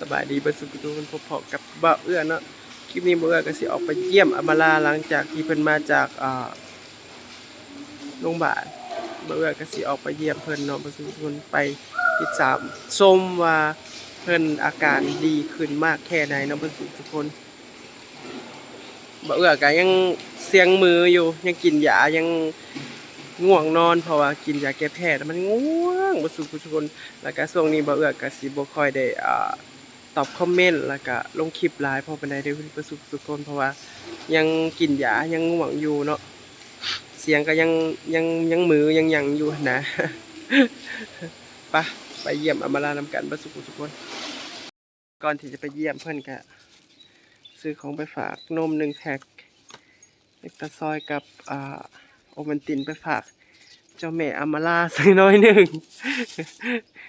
สบายดีเบ่สุขทุกคนพบเพาะกับบ่าเอื้อเนาะคลิปนี้บ่าเอื้อก็สิออกไปเยี่ยมอมาลาหลังจากที่เพิ่นมาจากอ่าโรงพยาบาลบ่าเอื้อก็สิออกไปเยี่ยมเพิ่นเนาะบ่สุขทุกคนไปติดตามชมว่าเพิ่นอาการดีขึ้นมากแค่ไหนเนาะบ่สุขทุกคนบ่าเอื้อก็ยังเสียงมืออยู่ยังกินยายังง่วงนอนเพราะว่ากินยาแก้แพ้แล้วมันง่วงบ่สุขทุกคน แล้วก็ช่วงนี้บ่เอื้อก็สิบ่ค่อยได้อ่า ตอบคอมเมนต์แล้วก็ลงคลิปหลายพอปานใดเด้อบ่สุขทุกคนเพราะว่ายังกินยายังง่วงอยู่เนาะเสียงก็ยังยังยังมือยังยังอยู่นะไปไปเยี่ยมอมาลานำกันบ่สุขทุกคนก่อนที่จะไปเยี่ยมเพิ่อนก็ซื้อของไปฝากนม1แพ็คเล็กตาซอยกับอ่าโอมันตินไปฝาก เจ้าแม่อามาลาสักน้อยหนึ่ง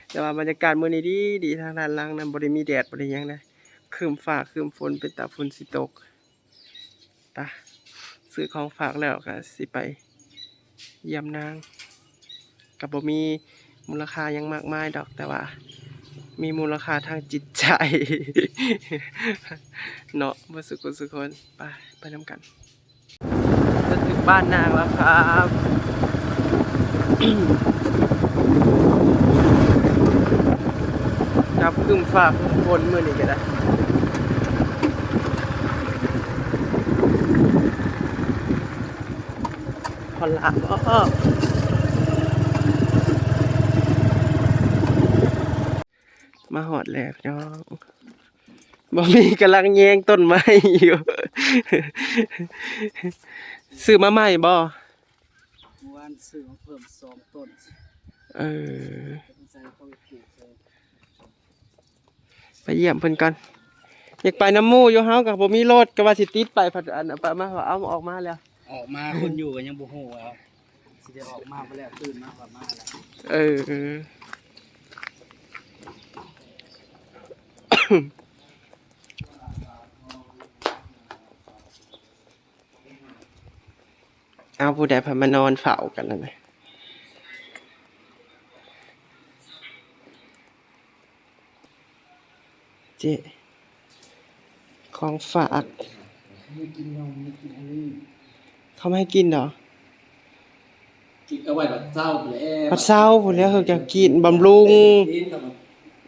แต่ว่าบรรยากาศมื้อนี้ดีดีทางด้านล่างนั้นบ่ได้มีแดดบ่ได้หยังนะคืมฟ้าคืมฝนเป็นตาฝนสิตกตาซื้อของฝากแล้วก็สิไปเยี่ยมนางก็บ่มีมูลค่ายังมากมายดอกแต่ว่า มีมูลค่าทางจิตใจ เนาะบ่สุขสุคนไปไปนํกันจะถึงบ้านนางแล้วครับ นับครึ่งฟ้าครึ่งฝนมื่อนี้ก็ได้พอลับอ้อมาหอดแล้วน้องบ่มีกำลังแยงต้นไม้อยู่ ซื้อมาใหม่บ่อ ซื้อมาเพิ่มสองต้นเออเป็นใส่เข้าไปปลูกเลยไปเยี่ยมเพิ่นก่อนอยากไปน้ำหมู่อยู่เฮากับบ่มีรถก็ว่าสิติดไปผัดอันเอาไปมาว่าเอาออกมาแล้ว ออกมาคนอยู่ก็ยังบ่ฮู้ว่าสิได้ออกมาไปแล้วตื่นมากกว่ามาแล้วเออ เอาผู้ใดพามานอนเฝ้ากันนั่นน่ะเจ๊ของฝากไม่กินนมไม่กินอันนี้เขาไม่ให้กินเหรอกินเอาไว้แบบเศร้าแล้วพัดเศร้าพุ่นแล้วเฮาจะกินบำรุง กินครับ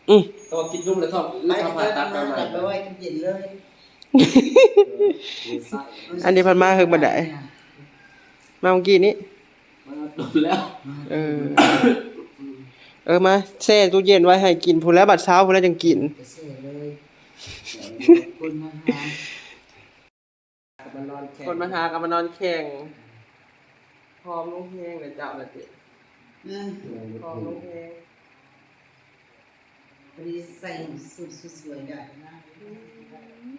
อือก็กินนุ่มแล้วท้องแล้วท้องผ่าตัดไปใหม่ไปไว้กินเย็นเลย อันนี้เพันมาเฮิงบันได มาเมื่อกี้นี้มาโดนแล้ว เออ เออมาแช่ตู้เย็นไว้ให้กินพูนแล้วบัดเช้าพูนแล้วจังกินไปเสียเลยคนมาหามันนอนแข็งคนมาหากับมานอนแข่งพร้อมลุงเพลงเลยเจ้าละเจ๊เออพร้อมลุงเพลงพอดีใส่สุดสวยๆได้นะ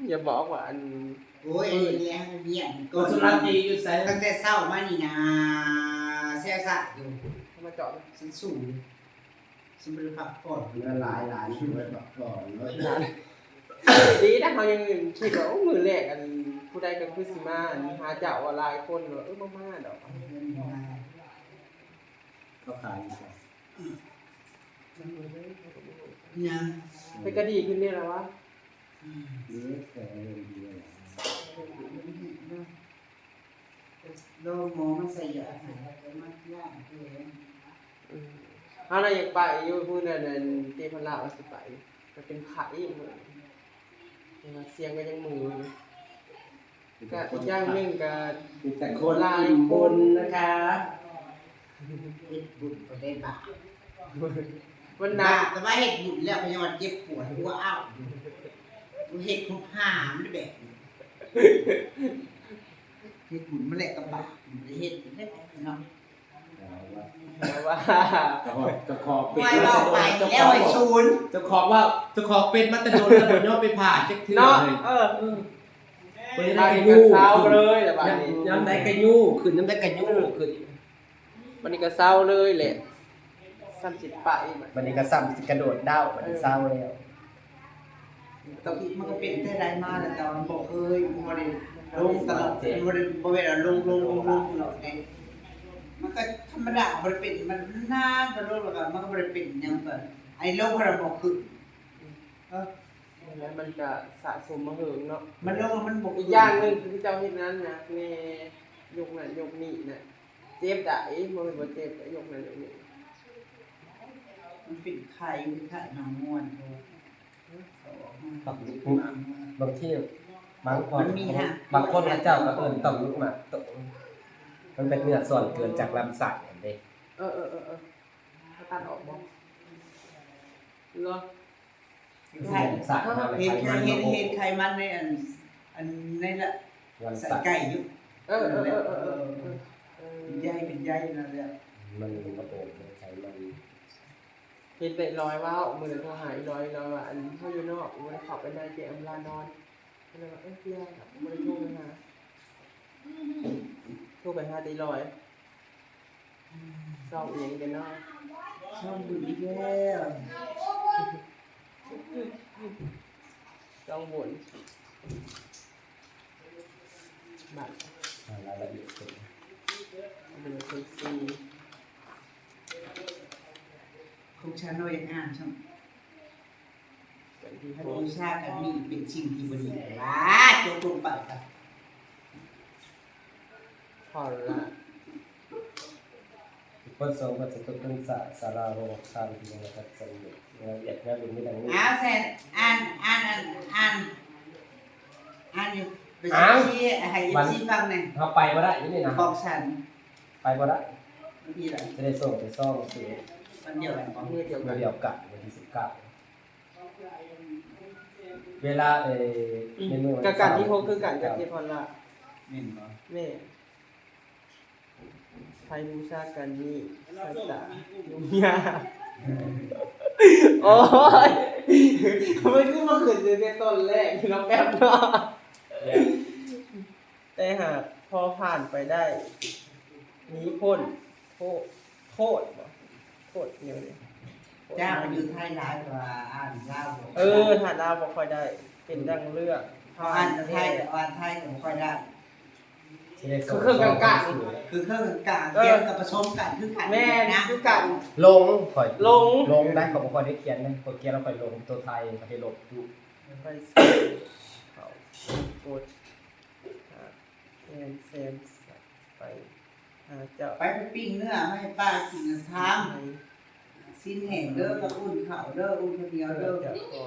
อย่าบอกว่าอันโอ้ยแล้วเบี้ยนก็สุรัตดีอยู่ใส่ตั้งแต่เช้ามานี่นะแซ่ซ่าอยู่ทำไมาเจาะนะฉันสูงฉันบ่ได้พักผ่อนมันหลายหลายช่วยแบบก่อนเลยดีนะเขายังคิดว่าโอ้มือแรกอันผู้ใดก็คือสิมาอันหาเจ้าว่าหลายคนว่าเออบ่มาดอกเขาขายอยู่ยังไปก็ดีขึ้นเนี่ยแล้ววะ เยอะแต่เรื่องเดียวโลหมอมันใส่ยาใส่แล้วมันยากเลยอืมถ้าเราอยากไปอยู่มื้อนั้นนั่นเจพันลาว่าสิไปก็เป็นไข้เหมือนยังว่าเสียงก็ยังมืออยู่ก็อีกอย่างหนึงก็มีแต่คนอิ่มบุญนะคะเฮ็ดบุญก็ได้บาปมันหนับากปแต่ว่าเฮ็ดบุญแล้วก็ยังว่าเจ็บปวดหัวอ้าวกู เฮ็ดครบห้ามันแบบนี้เฮ็ดบุญมันแหละกับบาปมันได้เฮ็ดเฮ็ดเนาะว่าจะขอเป็ไม่นเราไปแล้วไอ้ชูนจะขอว่าจะขอเป็นมัตตโดนแล้วโดนย่อไปผ่าเจักเทื่อเนาะเลยเออเปิดไปได้กระยูนเศร้าเลยแต่บัดนี้ย้ำได้กระยูขึ้นย้ำได้กระยูขึ้นวันนี้ก็เศร้าเลยแหละซ้ำสิไปบัดวันนี้ก็ซ้ำกระโดดดาววันนี้เศร้าแล้ว ตอนที่มันก็เป็นได้ไรมาแต่ตอนบ่เคยบ่ได้ลงตลอดบ่ได้บ่ได้ลงลงลงลงตลอดไงมันก็ธรรมดาบ่ได้เป็นมันน่านตลอดแล้วก็มันก็บ่ได้เป็นยังก็ไอ้ลงพระบอกคือเออแล้วมันก็สะสมมาเหิงเนาะมันลงมันบอกอีกอย่างหนึ่งคือเจ้าเฮ็ดนั้นนะแม่ยกนั่นยกนี่น่ะเจ็บได้บ่แม่นบ่เจ็บแต่ยกนั่นยกนี่มันเป็นไข่เป็นไข่นางม่วนโอ้ ตอกลุกบางที่บางคนมันมีฮะ บางคนพระเจ้าก็เอิ้นตอกลุกมาตกมันเป็นเนื้อส่วนเกินจากลำไส้อันเด้เออเออเออเออเขาตัดออกบ่เหรอไข่ลำไส้ทำให้เห็ดไขมันเห็ดโอ้เห็ดไข่มันในอันอันในละลำใส่ไส้ไก่อยู่เออเออเออเออเออเออเออเป็นใยเป็นใยนั่นแหละมันกระโปรงมันใช้มัน เห็นแต่ร้อยว่ามือโทรหาอีร้อยร้อยว่าอันเขาอยู่นอกมันขับไปได้เจอำลานอนก็เลยว่าเอ้ยเพื่อนครับมันโทรไปหาโทรไปหาตีร้อยสอบเองกันเนาะชอบดูอีกแล้วต้องบ่นบัตรรายละเอียดเป็นหนึ่งสี่สี่ ของฉันเราอย่างอ่านช่างเป็นที่ถ้าหดูกชาติอันนี้เป็นสิ่งที่บดีว้าจบลงไปครับพอละคนทรงก็จะต้องเป็นสาสาราโรงทานที่นะครับสมุดรายละเอียดงานเป็นไม่ดังนี้อ้าวแซนอ่านอ่านอ่านอ่านอ่านอยู่ไปชี้ให้ชี้ฟังหน่อยเขาไปบ่ได้นี่นะบอกฉันไปบ่ได้วันที่อะไรจะได้ส่งไปซ่องสิวัน เดียวกันบอกเมื่อเดียวกัเมื่นอเดียวกันวันที่สิบเก้าเวลาเอ่อในเมื่อวันกับการที่เขาเสคือการกับ19เจพอนละเม่นบ่แม่ไทยบูชากันนี่ชาตายุ่งยากโอ้ยมันคือมาขึ้นในต้นแรกที่เราแป๊บเนาะแต่หากพอผ่านไปได้หนี้พ้นโทษโทษ บ่โทษเดียวเลยจ้ามันอยู่ไทยหลายกว่าอ่านลาวเออถ้าดาวบ่ค่อยได้ เป็นดังเลือกเขาอ่านไทยแต่อ่านไทยก็บ่ค่อยได้จะได้ส่งคือเครื่องกลางคือเครื่องกลางเกี่ยวกับผสมกันคือกันแม่นะคือกันลงข่อยลงลงได้ก็บ่ค่อยได้เขียนนะข่อยเขียนแล้วข่อยลงตัวไทยประเทศลบอยู่ไปเขากดหาแอนเซนไปหา เจ้าไปไปปิ้งเนื้อให้ป้ากินทางไปสิ้นแห้งเด้อกับอุ่นข้าวเด้ออุ่นข้าวเหนียวเพื่เด้ออจะขอ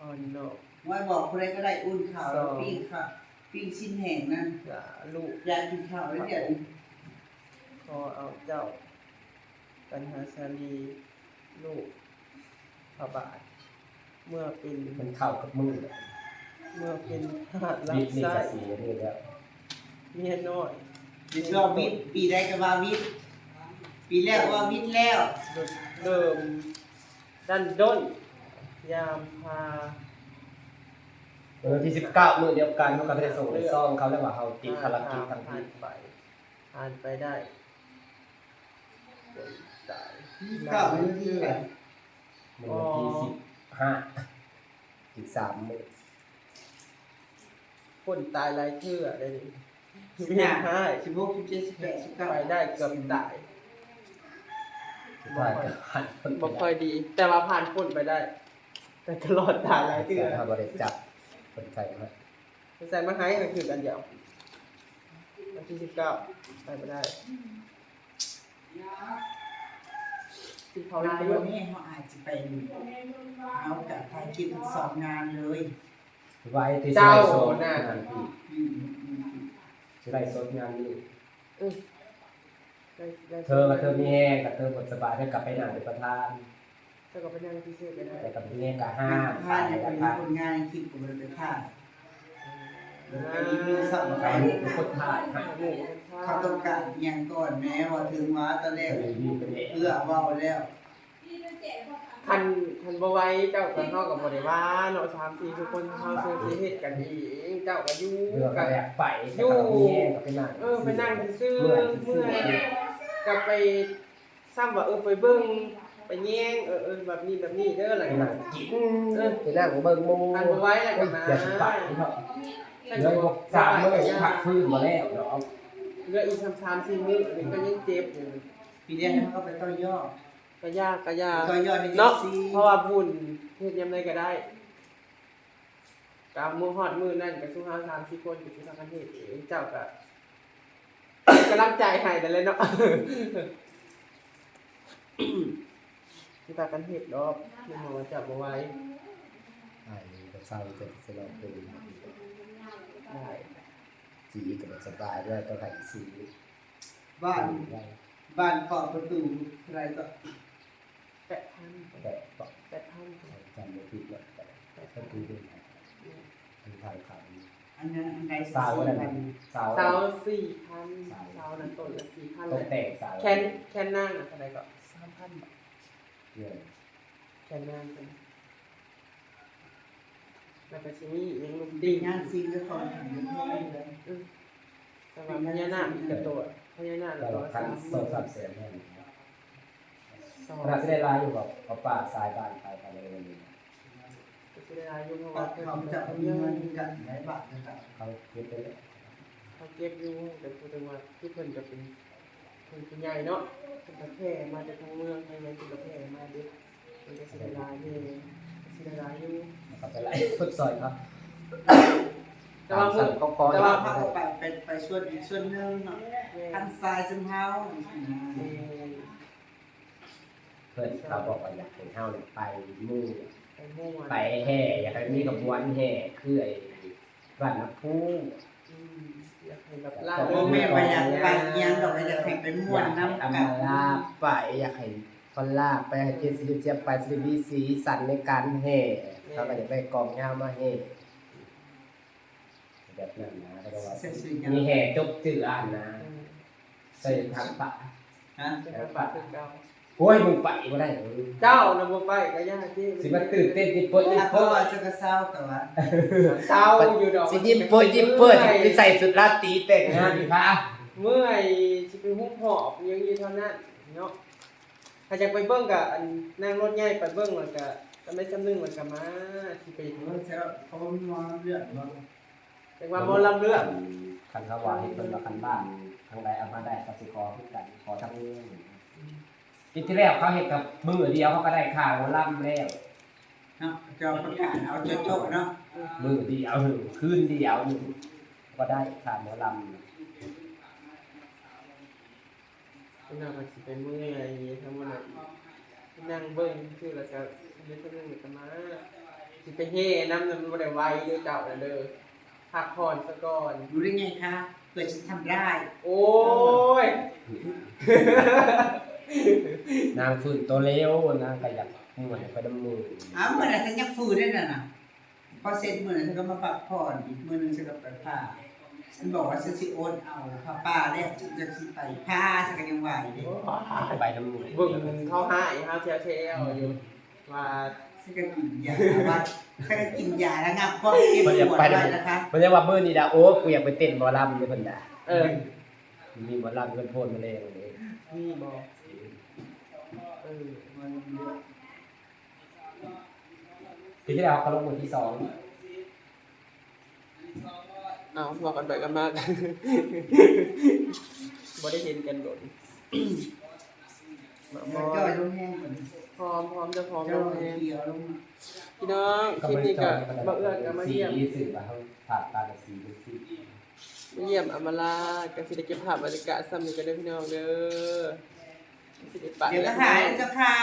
ออนนอกไว้บอกคนใดก็ได้อุ่นข้าวแล้วปิ้งข้าวปิ้งสิ้นแห้งนั่นอย่าลูกอยากกินข้าวแล้วเดี๋ยวขอเอาเจ้าปัญหาชาลีลูกพระบาท เมื่อเป็นมันเข้ากับมือเมื่อเป็นทหารรัวิบทย์นี่ใช้ก็สีนี่แล้วเมียน้อย ดิชอบวิทย์ปีใดก็ว่าวิทย์ปีแรกว่าวิทย์แล้ว เดิมดันด้นยามพาวันที่19มื้อเดียวกันเขาก็ได้ส่งไปซ่องเขาแล้วว่าเขาติดภารกิจทางผ่าที่นไปผ่านไปได้คนตายก็เป็นที่แบบมื้อวันที่15อีก3มื้อคนตายหลายเทื่อได้ดิสิเวีย นให้สิบหกสิบเจ็ดสิบแปดสิบเก้าไปได้เกือบตายสุดท้ายก็หันคนบ่ไปค่อยดี แต่ว่าผ่านพ้นไปได้ แต่ตลอดตายหลายเทื่อแต่ถ้าบ่ได้จับคนใส่มาใส่มาให้ก็คือกันเดียววันที่สิบเก้าไปไม่ได้ที่เขาเขาเรียกวัว่านนี้เขาอาจจะไปเอากับทายคิดทั้งสองงานเลยไว้ที่สิเจ้าไลฟ์สดน่ะงานที่อืม อืมอืมสิไลฟ์สดงานนี้เออได้ได้เธอกับเธอมีแห้งกับเธอหมดสบายเธอกลับไปหนาเป็นประธานเธอก็ไปนั่งที่เสื้อก็ได้แต่กับมีแห้งกับห้าห้าไปเนี่ยกัเป็บนห้าคนงานคิดผมเลยไปฆ่าอ่าไปเป็นคนถ่ายให้หมูกันข้าเขาต้องการอิหยังก่อนแม้ว่าถึงว่าตอนแรเธกอมีเป็นเอกเอื้อเว้าแล้ว คันคันบ่ไหว้เจ้าก็เฮากับบ่ได้ว่าเนาะ3 4ทุกคนเฮาซื้อสิเฮ็ดกันเองเจ้าก็อยู่เรือกัก็บแอบไปแต่กับมีแห้งกับไปนั่งเออไปนั่งซื่อเมื่อยๆซื่เมื่ออย ก็ไปซ้ำว่าเออไปเบิ่งไปแย่งเออเออแบบนี้แบบนี้เด้ออะไรไปนะนั่งกินไปนั่งเบิ่งหมูอันบ่ไหว้แล้วก็มาอย่าสิไปเนาะเรือบอกสามมื้อผักฟื้นมาแล้วเนาะ เหลืออีก3 3 4มื้อนี่ก็ยังเจ็บอยู่ ปีนี้เขาก็ไปต่อยอด ก็ยากก็ยากต่อยอดในเนาะซีเพราะว่าบุญเฮ็ดยามใดก็ได้กามือฮอดมือนั่นกับสุภาสามสี่คนกับสุภากันเทศเองเจ้าก็ กำลังใจให้แต่เลยเนาะสุภากันเทศรอบที่มาว่าจับเอาไว้ไอ้ก็เศร้าจะสลบตื่นได้สีก็บ่สบายด้วยต้องให้สีบ้าน บ้านเคาะประตูอะไรก็แปดพันแต่ก็แปดพันจำไม่ผิดว่าแต่ก็ดูด้วยทางทางเขาอันนั้นอันใดสาวก็ได้พันสาว เสาสี่พันเสานั้นต้นละสี่พันตเลยแตกสาวแคนแคนนั่งอะเท่าไหร่ก็สามพันบาทเนี่ยแคนนั่งเป็นแล้วก็ชิมียังลูกดีงงานซิงก็คอนถึงไม่เลย แต่ว่าพญานาคอีกกระตัวพญานาคเราตัวคัสานมสองสามแสนแน่นอง ขนาดที่ได้ลายอยู่กับเขาป่าทรายบ้านไปไปเลยก็สิได้อายุเพราะว่าเขาจะมีเงินกันไหลายบาทนะครับเขาเก็บไปเลยเขาเก็บอยู่แต่พูดถึงว่าที่เพิ่นจะเป็นเพิ่นเป็นใหญ่เนาะเป็นกระแพร่มาจากทางเมืองทางไหนเป็นกระแพร่มาด็กเป็นก็สิได้ลายอยู่สิได้ลายอยู่เขาไปไล่ฟุตซอยครับแต่ว่าสั่งเขาคอแต่ว่าว่าเขาเอาไปเป็นไปส่วนอีกส่วนหนึงเนาะแม่ทันทรายซึมเฮา เพื่อนเขาบอกว่าอยากให้เฮาเนี่ยไปมู่ไปม่วนไปแห่อยากให้มีขบวนแห่คือไอ้บ้านน้ำพุอืมอยากให้แบบล่าพ่อแม่ไปอยากไปเอียงดอกอยากให้ไปม่วนน้ำอกัมานลาไปอยากให้คนลาไปให้เจสิริเจียบไปสิริมีสีสันในการแห่เขาก็จะไปกองยาวมาแห่แบบนั้นนะแต่ว่าเสียชีวิตมีแห่จบจืออ่านนะอืมใส่ทางปะ ฮะ จะไปปะคือเก่า โอ้ยมึงไปบ่ได้เจ้าน่ะบ่ไปก็ยากที่สิมาตื่นเต้นยิบเปิดยิบเพราะเปิว่าดจะกระเศร้าแต่ว่าเศร้าอยู่ดอกสิยิบเปิดยิบเปิดไปใส่สุดราตรีแต่งงานดีค่ะเมื่อยสิไปหุ้มหอบยังอยู่เท่านั้นเนาะถ้าอยากไปเบิ่งก็อันนั่งรถใหญ่ไปเบิ่งแล้วก็ก็ไม่จำนึงแล้วก็มาสิไปเพราะว่าเขามองเรื่องว่าจังว่าบ่ลำเลือกคันเขาว่าให้เพิ่นว่าคันบ้านทางใดเอามาได้ก็สิขอคือกันขอทั้งนี้ ปีที่แล้วเขาเฮ็ดกับมือเดียวเขาก็ได้ค่าหัวล่ำแล้วเนาะจะประกาศเอาโจ๊ะๆเนาะมือเดียวหนึ่งคืนเดียวหนึ่งก็ได้ค่าหัวล่ำคุณน่าก็สิไปเมื่อยทั้งหมดน่ะนั่งเบิ่งซื่อแล้วก็เดี๋ยวเพิ่นนึงแล้วก็มาสิไปเฮน้ำมันบ่ได้ไวเด้อเจ้าน่ะเด้อพักผ่อนซะก่อนรู้ได้ไงคะเกิดฉันทำได้ โอ้ย นางฟื้นตัวเร็วนางก็อยากม่วนไปดำมืออ้าวเมื่อไหร่ฉันยังฟูได้น่ะนะพอเสร็จเมื่อไหร่ฉันก็มาพักผ่อนอีกมื้อหนึงฉันก็ไปผ้าฉันบอกว่าฉันสิโอนเอาผ้าป้าแล้วฉันจะสิไปผ้าฉันก็ยังไหวเด้ไปดำมือเบิ่งเขาหายเฮาเชียวๆอยู่ว่าฉันก็กินยาว่าฉันก็กินยาระงับความเจ็บปวดไว้นะคะมันจะว่ามื้อนี้ดาโอ้กูอยากไปเต้นหมอลำนี่เพิ่นด่าเออมีหมอลำเพิ่นโพนมาเลยวันนี้นี่บอก เออมันเยอะปีที่แล้วเขาลงมือที่สองเอาบอกกันไปกันมากบ่ได้เห็นกันโดนมาแล้วมอก็ลงแห้งเหมือนพร้อมพร้อมจะพร้อมเจ้าลงเองเดียวลงพี่น้องคลิปนี้ก็มาเอื้อนกันมาเยี่ยม สีสื่อว่าเขาผ่านตากับสีเป็นสีมาเยี่ยมอำมาลากันสิได้เก็บภาพบรรยากาศซ้ำนี่กันเด้อพี่น้องเด้อสิได้ไป เดี๋ยวก็หายแล้วเจ้าค่ะ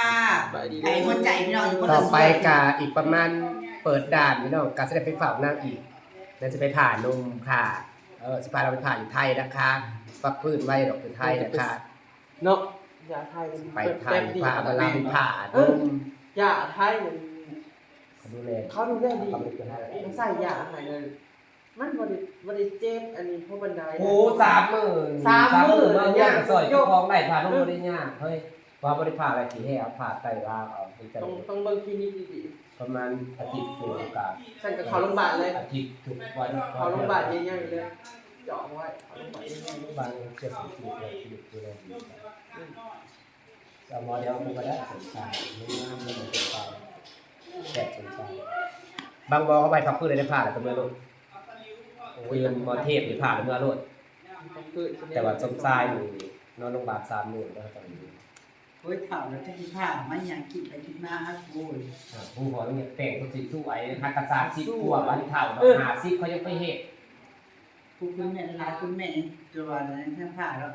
ไปดีไอ้หัวใจพี่น้องอยู่บนต่อไปกะอีกประมาณเปิดด่านพี่น้องกะจะได้ไปเฝ้านางอีกแล้วจะไปผ่านมค่ะเออสิพาเราไปผ่านอยู่ไทยนะคะฟักพื้นไว้ดอกอยู่ไทยนะคะเนาะอย่าไทยมันไปไทยพาเวลาไปผ่านนมอย่าไทยมันเขาดูแลเขาดูได้ดีเขาดูแลมันใส่ยาอะไรเลย มันบริบริเจ็บอันนี้เพราะบันไดโอ้สามหมื่นสามหมื่นมาย่างซอยเจ้าของได้ผ่านน้องบริญญาเฮ้ยว่าบริผ่าอะไรกี่ให้เอาผ่าไตลาวเอาเป็นใจต้องต้องเบิ่งคลินิกดีประมาณอาทิตย์ถึงกับๆฉันก็เข้าโรงพยาบาลเลยอาทิตย์ทุกวันเข้าโรงพยาบาลใหญ่ๆเลยเจาะไว้เข้าโรงพยาบาลใหญ่บางเจ็ดสิบปีเลยชีวิตดูแลดีเอาหมอเดียวมันก็ได้สนใจไม่น่าไม่เหมือนกันแค่สนใจบางบอเขาไปพักพื้นเลยได้ผ่าแล้วก็เมื่อรุ่น คือหมอเทพหรือผ่าแล้วเมื่อรุ่นๆต้องคือแต่ว่าสมทรายอยู่นอนโรงพยาบาลสามหมื่นแล้วตอนนี้โอ้ยถามแล้วจะกินข้าวไม่อยากกินไปกินมาครับโอ้ยผู้หัวเนี่ยแต่งตัวสิสวยฮักกะซาสิบกว่าวันเท่าหาสิบเขายังไปเฮ็ดคุณคุณแม่ร้ายคุณแม่ตัวนั้นทั้งผ่าแล้ว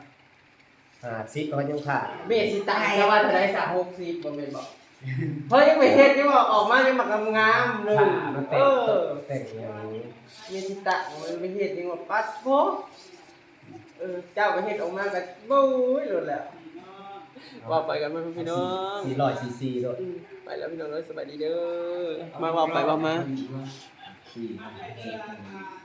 หาสิบเขายังขาดเบสิตายแต่ว่าเท่าไหร่สามหกสิบบ่แม่นบอก เพราะยังไปเฮ็ดยังบอกออกมายังมากงามๆเลยขามันเอแต่งอแต่งอย่างนี้เบสิตะมันไปเฮ็ดยังว่าปัดโพเออเจ้าก็เฮ็ดออกมาก็บู้ยโลดแล้วว่าไปกันไหมพี่น้องสี่ร้อยซีซีด้วยอืมไปแล้วพี่น้องเอ้ยสบายดีเด้อมาว่าไปว่ามาสี่